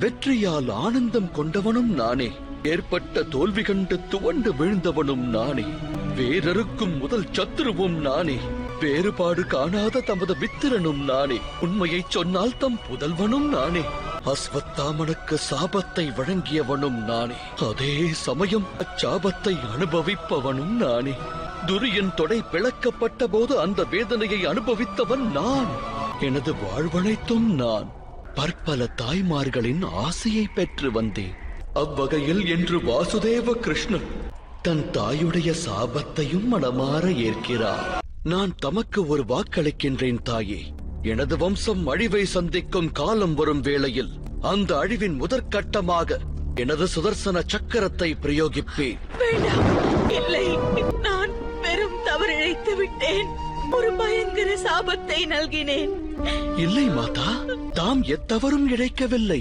வெற்றியால் ஆனந்தம் கொண்டவனும் நானே. ஏற்பட்ட தோல்வி கண்டு துவண்டு விழுந்தவனும் நானே. வேறருக்கும் முதல் சத்துருவும் நானே. வேறுபாடு காணாத தமது மித்திரனும் நானே. உண்மையைச் சொன்னால் தம் புதல்வனும் நானே. அஸ்வத்தாமனுக்கு சாபத்தை வழங்கியவனும் நானே. அதே சமயம் அச்சாபத்தை அனுபவிப்பவனும் நானே. துரியன் தொடை பிளக்கப்பட்ட போது அந்த வேதனையை அனுபவித்தவன் நான். எனது வாழ்வனைத்தும் நான். பற்பல தாய்மார்களின் ஆசையை பெற்று வந்தேன். அவ்வகையில் என்று வாசுதேவ கிருஷ்ணன் தன் தாயுடைய சாபத்தையும் மனமாற ஏற்கிறார். நான் தமக்கு ஒரு வாக்களிக்கின்றேன் தாயே. எனது வம்சம் அழிவை சந்திக்கும் காலம் வரும் வேளையில் அந்த அழிவின் முதற்கட்டமாக எனது சுதர்சன சக்கரத்தை பிரயோகிப்பேன். வேண்டாம். இல்லை. நான் பெரும் தவறிழைத்து விட்டேன். ஒரு பயங்கர சாபத்தை நல்கினேன். இல்லை மாதா தாம் எத்தவரும் இழைக்கவில்லை.